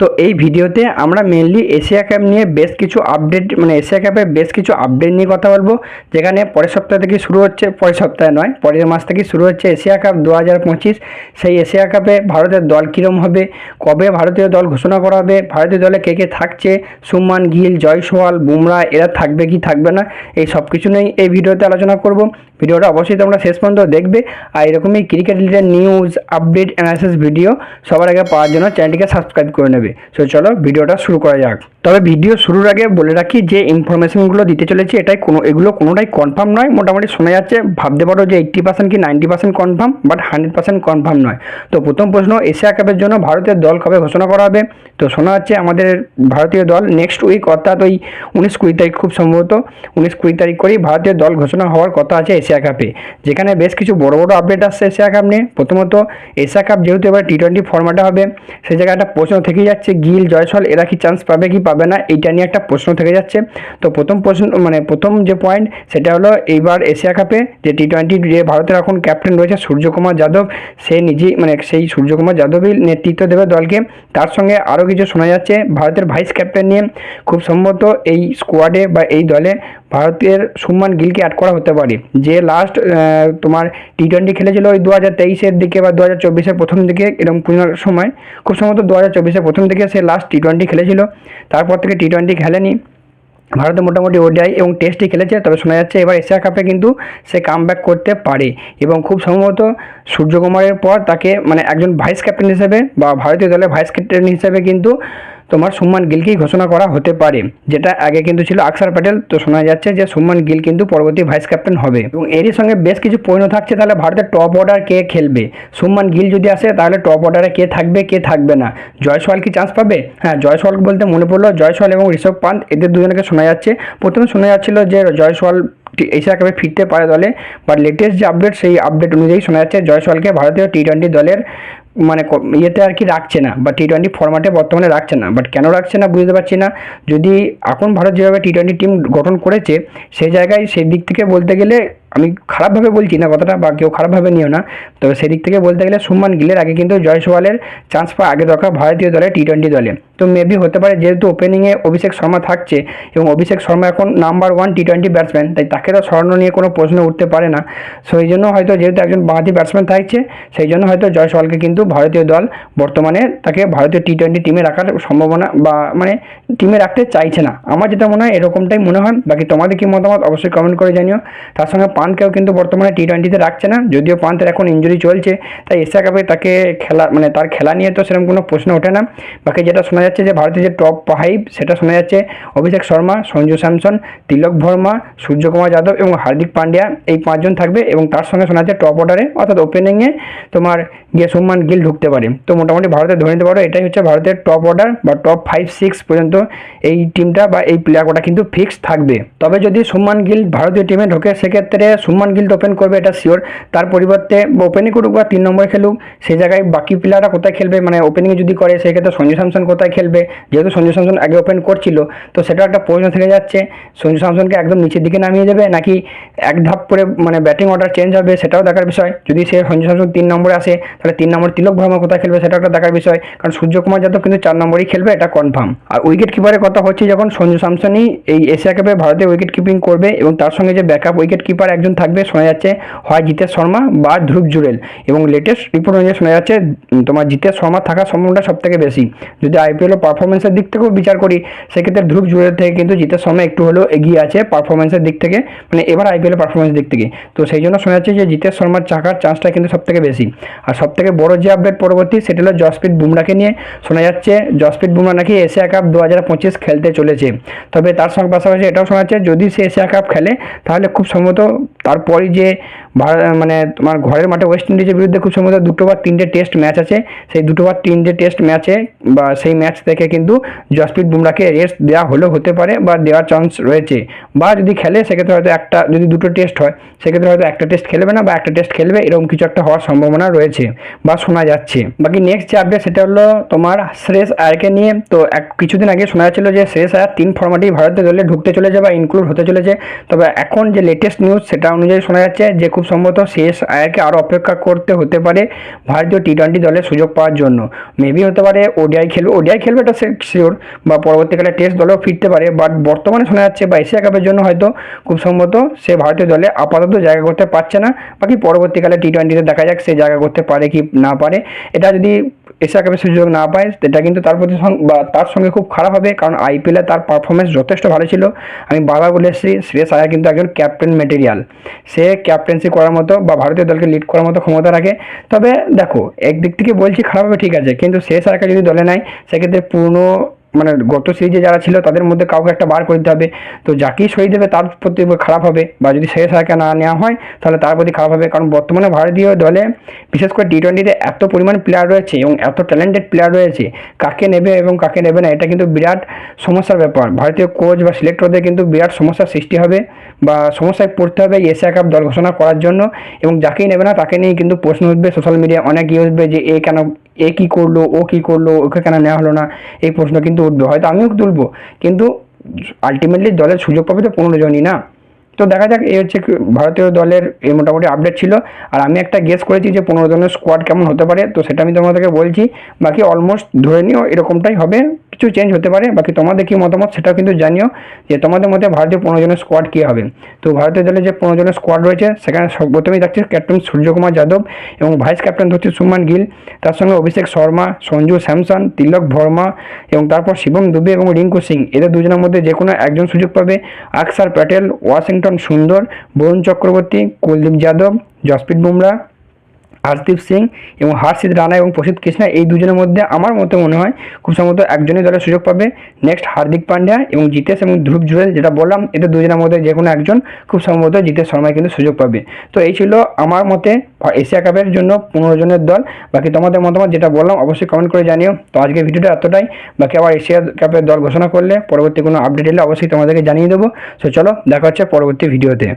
তো এই ভিডিওতে আমরা মেনলি এশিয়া কাপ নিয়ে বেশ কিছু আপডেট মানে এশিয়া কাপের বেশ কিছু আপডেট নিয়ে কথা বলব। যেখানে পরের সপ্তাহ থেকে শুরু হচ্ছে, পরের সপ্তাহে নয়, পরের মাস থেকে শুরু হচ্ছে এশিয়া কাপ দু হাজার পঁচিশ। সেই এশিয়া কাপে ভারতের দল কীরম হবে, কবে ভারতীয় দল ঘোষণা করা হবে, ভারতীয় দলে কে কে থাকছে, সুমান, গিল, জয়সওয়াল, বুমরা, এরা থাকবে কি থাকবে না, এই সব কিছু নিয়েই এই ভিডিওতে আলোচনা করব। ভিডিওটা অবশ্যই তোমরা শেষ পর্যন্ত দেখবে। আর এরকমই cricket related news update analysis video সবার আগে পাওয়ার জন্য চ্যানেলটিকে সাবস্ক্রাইব করে নেবে। সো চলো ভিডিওটা শুরু করা যাক। তবে ভিডিও শুরুর আগে বলে রাখি যে ইনফরমেশনগুলো দিতে চলেছি এটাই কোনো এগুলো কোনোটাই কনফার্ম নয়। মোটামুটি শোনা যাচ্ছে, ভাবতে পারো যে এইট্টি পার্সেন্ট কি ninety percent confirm but hundred percent confirm নয়। তো প্রথম প্রশ্ন, এশিয়া কাপের জন্য ভারতের দল কবে ঘোষণা করা হবে? তো শোনা যাচ্ছে আমাদের ভারতীয় দল নেক্সট উইক অর্থাৎ ওই উনিশ কুড়ি তারিখ খুব সম্ভবত। উনিশ কুড়ি তারিখ করেই ভারতীয় দল ঘোষণা হওয়ার কথা আছে এশিয়া কাপে যেখানে বেশ কিছু বড় বড় আপডেট আসছে এশিয়া কাপ নিয়ে। প্রথমত এশিয়া কাপ যেহেতু এবার টি টোয়েন্টি ফর্ম্যাটে হবে সেই জায়গায় একটা প্রশ্ন থেকেই যাচ্ছে, গিল জয়সল এরা কি চান্স পাবে, কি পাবে না, এইটা নিয়ে একটা প্রশ্ন থেকে যাচ্ছে। তো প্রথম প্রশ্ন মানে প্রথম যে পয়েন্ট সেটা হলো এইবার এশিয়া কাপে যে টি টোয়েন্টি যে ভারতের এখন ক্যাপ্টেন রয়েছে সূর্যকুমার যাদব, সে নিজেই মানে সেই সূর্যকুমার যাদবই নেতৃত্ব দেবে দলকে। তার সঙ্গে আরও কিছু শোনা যাচ্ছে, ভারতের ভাইস ক্যাপ্টেন নিয়ে। খুব সম্ভবত এই স্কোয়াডে বা এই দলে ভারতের সুমান গিলকে অ্যাড করা হতে পারে। যে লাস্ট তোমার টি টোয়েন্টি খেলেছিল ওই দু হাজার তেইশের দিকে বা দু হাজার চব্বিশের প্রথম দিকে, এরকম কোনো সময়। খুব সম্ভবত দু হাজার চব্বিশের প্রথম দিকে সে লাস্ট টি টোয়েন্টি খেলেছিল। তারপর থেকে টি টোয়েন্টি খেলেনি। ভারতে মোটামুটি ওডিআই এবং টেস্টই খেলেছে, তবে শোনা যাচ্ছে এবার এশিয়া কাপে কিন্তু সে কাম করতে পারে এবং খুব সম্ভবত সূর্যকুমারের পর তাকে মানে একজন ভাইস ক্যাপ্টেন হিসেবে বা ভারতীয় দলের ভাইস ক্যাপ্টেন হিসেবে কিন্তু তোমার সুমান গিলকেই ঘোষণা করা হতে পারে? যেটা আগে কিন্তু ছিল আকসার প্যাটেল। তো শোনা যাচ্ছে যে সুমান গিল কিন্তু পরবর্তী ভাইস ক্যাপ্টেন হবে। এবং এরই সঙ্গে বেশ কিছু পণ্য থাকছে, তাহলে ভারতের টপ অর্ডার কে খেলবে? সুমান গিল যদি আসে, তাহলে টপ অর্ডারে কে থাকবে কে থাকবে না? জয়সওয়াল কি চান্স পাবে? হ্যাঁ জয়সওয়াল বলতে মনে পড়ল, জয়সওয়াল এবং ঋষভ পান্ত, এদের দুজনকে শোনা যাচ্ছে। প্রথমে শোনা যাচ্ছিল যে জয়সওয়াল এশিয়া কাপে ফিরতে পারে দলে বাট লেটেস্ট যে আপডেট সেই আপডেট অনুযায়ী শোনা যাচ্ছে জয়সওয়ালকে ভারতীয় টি টোয়েন্টি দলের মানে ইয়েতে আর কি রাখছে না, বা টি টোয়েন্টি ফর্ম্যাটে বর্তমানে রাখছে না বাট কেন রাখছে না বুঝতে পারছি না। যদি এখন ভারত যেভাবে টি টোয়েন্টি টিম গঠন করেছে সেই জায়গায় সেই দিক থেকে বলতে গেলে আমি খারাপভাবে বলছি না কথাটা বা কেউ খারাপভাবে নিও না। তবে সেদিক থেকে বলতে গেলে সুমান গিলের আগে কিন্তু জয়সওয়ালের চান্স পাওয়া আগে দরকার ভারতীয় দলে টি টোয়েন্টি দলে। তো মেবি হতে পারে যেহেতু ওপেনিংয়ে অভিষেক শর্মা থাকছে এবং অভিষেক শর্মা এখন number one T twenty batsman তাই তাকে তো স্বর্ণ নিয়ে কোনো প্রশ্ন উঠতে পারে না। সো এই জন্য হয়তো যেহেতু একজন বাঁহাতি ব্যাটসম্যান থাকছে, সেই জন্য হয়তো জয়সওয়ালকে কিন্তু ভারতীয় দল বর্তমানে তাকে ভারতীয় টি টোয়েন্টি টিমে রাখার সম্ভাবনা বা মানে টিমে রাখতে চাইছে না। আমার যেটা মনে হয় এরকমটাই মনে হয়। বাকি তোমাদের কি মতামত অবশ্যই কমেন্ট করে জানিও। তার সঙ্গে পানকেও কিন্তু বর্তমানে টি টোয়েন্টিতে রাখছে না। যদিও পান্তের এখন ইঞ্জুরি চলছে, তাই এশিয়া কাপে তাকে খেলা মানে তার খেলা নিয়ে তো সেরকম কোনো প্রশ্ন ওঠে না। বাকি যেটা শোনা যাচ্ছে যে ভারতের যে টপ ফাইভ সেটা শোনা যাচ্ছে অভিষেক শর্মা, সঞ্জু স্যামসন, তিলক ভর্মা সূর্যকুমার যাদব এবং হার্দিক পান্ডিয়া এই পাঁচজন থাকবে এবং তার সঙ্গে শোনা যাচ্ছে টপ অর্ডারে অর্থাৎ ওপেনিংয়ে তোমার গিয়ে সুমান গিল ঢুকতে পারে। তো মোটামুটি ভারতের ধরে নিতে পারো, এটাই হচ্ছে ভারতের টপ অর্ডার বা টপ ফাইভ সিক্স পর্যন্ত এই টিমটা বা এই প্লেয়ার কোটা কিন্তু ফিক্স থাকবে। তবে যদি সুমান গিল ভারতীয় টিমে ঢোকে, সেক্ষেত্রে সুমান গিল ওপেন করবে, এটা শিওর তার পরিবর্তে ওপেনই করুক বা তিন নম্বরে খেলুক সেই জায়গায় বাকি প্লেয়াররা কোথায় খেলবে? মানে ওপেনিংয়ে যদি করে সেক্ষেত্রে সঞ্জু স্যামসন কোথায় খেলবে? যেহেতু সঞ্জু স্যামসন আগে ওপেন করছিল, তো সেটা একটা প্রশ্ন থেকে যাচ্ছে। সঞ্জু স্যামসনকে একদম নিচের দিকে নামিয়ে দেবে, নাকি এক ধাপ করে মানে ব্যাটিং অর্ডার চেঞ্জ হবে, সেটাও দেখার বিষয়। যদি সে সঞ্জু স্যামসন তিন নম্বরে আসে, তাহলে তিন নম্বর তিলক ভর্মা কোথায় খেলবে সেটা একটা দেখার বিষয়। কারণ সূর্যকুমার যাদব কিন্তু চার নম্বরই খেলবে, এটা কনফার্ম আর উইকেট কিপারের কথা হচ্ছে যখন সঞ্জু স্যামসনই এই এশিয়া কাপে ভারতে উইকেট কিপিং করবে, এবং তার সঙ্গে যে ব্যাকআপ উইকেট কিপার একজন থাকবে, শোনা যাচ্ছে হয় জিতেশ শর্মা বা ধ্রুব জুরেল এবং লেটেস্ট রিপোর্ট অনুযায়ী শোনা যাচ্ছে তোমার জিতেশ শর্মা থাকার সম্ভাবনাটা সব থেকে বেশি। যদি আইপিএল ও পারফরমেন্সের দিক থেকেও বিচার করি, সেক্ষেত্রে ধ্রুব জুরেল থেকে কিন্তু জিতেশ শর্মা একটু হলেও এগিয়ে আছে পারফরমেন্সের দিক থেকে মানে এবার আইপিএল পারফরমেন্সের দিক থেকে। তো সেই জন্য শোনা যাচ্ছে যে জিতেশ শর্মার চাকার চান্সটা কিন্তু সব থেকে বেশি। আর সব থেকে বড় যে আপডেট পরবর্তী, সেটা হলো জসপ্রীত বুমরাকে নিয়ে। শোনা যাচ্ছে জসপ্রীত বুমরা নাকি এশিয়া কাপ দু হাজার পঁচিশ খেলতে চলেছে। তবে তার সঙ্গে পাশাপাশি এটাও শোনা যাচ্ছে, যদি সে এশিয়া কাপ খেলে, তাহলে খুব সম্ভবত তারপরই যে মানে তোমার ঘরের মাঠে ওয়েস্ট ইন্ডিজের বিরুদ্ধে খুব সম্ভবত দুটো বা তিনটে টেস্ট ম্যাচ আছে। সেই দুটো বা তিনটে টেস্ট ম্যাচে বা সেই ম্যাচ থেকে কিন্তু জসপ্রীত বুমরাকে রেস্ট দেওয়া হলেও হতে পারে বা দেওয়ার চান্স রয়েছে। বা যদি খেলে, সেক্ষেত্রে হয়তো একটা, যদি দুটো টেস্ট হয়, সেক্ষেত্রে হয়তো একটা টেস্ট খেলবে না বা একটা টেস্ট খেলবে, এরকম কিছু একটা হওয়ার সম্ভাবনা রয়েছে বা শোনা যাচ্ছে। বাকি নেক্সট যে আপডেট সেটা হলো তোমার শ্রেয়স আয়ারকে নিয়ে। তো এক, কিছুদিন আগে শোনা যাচ্ছিল যে, শ্রেয়স আয়ার তিন ফর্মাটেই ভারতের দলে ঢুকতে চলেছে বা ইনক্লুড হতে চলেছে। তবে এখন যে লেটেস্ট নিউজ সেটা অনুযায়ী শোনা যাচ্ছে যে খুব সম্ভবত শেষ আয়ারকে আরও অপেক্ষা করতে হতে পারে ভারতীয় টি টোয়েন্টি দলের সুযোগ পাওয়ার জন্য। মেবি হতে পারে ওডিআই খেলবে। ওডিআই খেলবে এটা শিওর বা পরবর্তীকালে টেস্ট দলেও ফিরতে পারে বাট বর্তমানে শোনা যাচ্ছে বা এশিয়া কাপের জন্য হয়তো খুব সম্ভবত সে ভারতীয় দলে আপাতত জায়গা করতে পারছে না। বাকি পরবর্তীকালে টি টোয়েন্টিতে দেখা যাক সে জায়গা করতে পারে কি না পারে। এটা যদি এশিয়া কাপের সুযোগ না পায় সেটা কিন্তু তার প্রতি বা তার সঙ্গে খুব খারাপ হবে, কারণ আইপিএলে তার পারফরমেন্স যথেষ্ট ভালো ছিল। আমি বারবার বলে এসেছি শ্রেয়স আয়ার কিন্তু একজন ক্যাপ্টেন মেটেরিয়াল সে ক্যাপ্টেন্সি করার মতো বা ভারতীয় দলকে লিড করার মতো ক্ষমতা রাখে। তবে দেখো, একদিক থেকে বলছি খারাপ হবে, ঠিক আছে। কিন্তু শেষ সরকার যদি দলে নেয়, সেক্ষেত্রে পুরনো মানে গত সিরিজে যারা ছিল তাদের মধ্যে কাউকে একটা বার করে দিতে হবে। তো যাকেই সই দেবে তার প্রতি খারাপ হবে বা যদি শেষ আয়ারকে না নেওয়া হয় তাহলে তার প্রতি খারাপ হবে। কারণ বর্তমানে ভারতীয় দলে বিশেষ করে টি টোয়েন্টিতে এত পরিমাণ প্লেয়ার রয়েছে এবং এত ট্যালেন্টেড প্লেয়ার রয়েছে, কাকে নেবে এবং কাকে নেবে না, এটা কিন্তু বিরাট সমস্যার ব্যাপার। ভারতীয় কোচ বা সিলেক্টরদের কিন্তু বিরাট সমস্যার সৃষ্টি হবে বা সমস্যায় পড়তে হবে এশিয়া কাপ দল ঘোষণা করার জন্য এবং যাকেই নেবে না তাকে নিয়ে কিন্তু প্রশ্ন উঠবে। সোশ্যাল মিডিয়ায় অনেক ইয়ে উঠবে যে এ কেন এ কী করল, ও কী করল, ওকে কেন নেওয়া হলো না? এই প্রশ্ন কিন্তু উঠবে। হয়তো আমিও তুলবো। কিন্তু আলটিমেটলি দলের সুযোগ পাবে তো পনেরো জনই না? তো দেখা যাক এই হচ্ছে ভারতীয় দলের এই মোটামুটি আপডেট ছিল। আর আমি একটা গেস করেছি যে পনেরো জনের স্কোয়াড কেমন হতে পারে, তো সেটা আমি তোমাদেরকে বলছি। বাকি অলমোস্ট ধরে নিও, এরকমটাই হবে। কিছু চেঞ্জ হতে পারে। বাকি তোমাদের কি মতামত সেটাও কিন্তু জানিও, যে তোমাদের মধ্যে ভারতীয় পনেরো জনের স্কোয়াড কী হবে। তো ভারতীয় দলে যে পনেরো জনের স্কোয়াড রয়েছে, সেখানে প্রথমেই থাকছে ক্যাপ্টেন সূর্যকুমার যাদব এবং ভাইস ক্যাপ্টেন হচ্ছে সুমান গিল। তার সঙ্গে অভিষেক শর্মা, সঞ্জু স্যামসন, তিলক ভর্মা এবং তারপর শিবম দুবে এবং রিঙ্কু সিং। এদের দুজনের মধ্যে যে কোনো একজন সুযোগ পাবে। আকসার প্যাটেল, ওয়াশিংটন সুন্দর বরুণ চক্রবর্তী কুলদীপ যাদব জসপ্রীত বুমরা। হরদীপ সিং এবং হর্ষিত রানা এবং প্রসিদ্ধ কৃষ্ণা, এই দুজনের মধ্যে আমার মতে মনে হয় খুব সম্ভবত একজনই দলের সুযোগ পাবে। নেক্সট হার্দিক পান্ডিয়া এবং জিতেশ এবং ধ্রুব জুয়েল, যেটা বললাম এদের দুজনের মধ্যে যে কোনো একজন খুব সম্ভবত জিতেশ শর্মা কিন্তু সুযোগ পাবে। তো এই ছিল আমার মতে এশিয়া কাপের জন্য পনেরো জনের দল। বাকি তোমাদের মতামত যেটা বললাম, অবশ্যই কমেন্ট করে জানিও। তো আজকের ভিডিওটা এতটাই। বাকি আবার এশিয়া কাপের দল ঘোষণা করলে, পরবর্তী কোনো আপডেট এলে অবশ্যই তোমাদেরকে জানিয়ে দেবো। তো চলো, দেখা হচ্ছে পরবর্তী ভিডিওতে।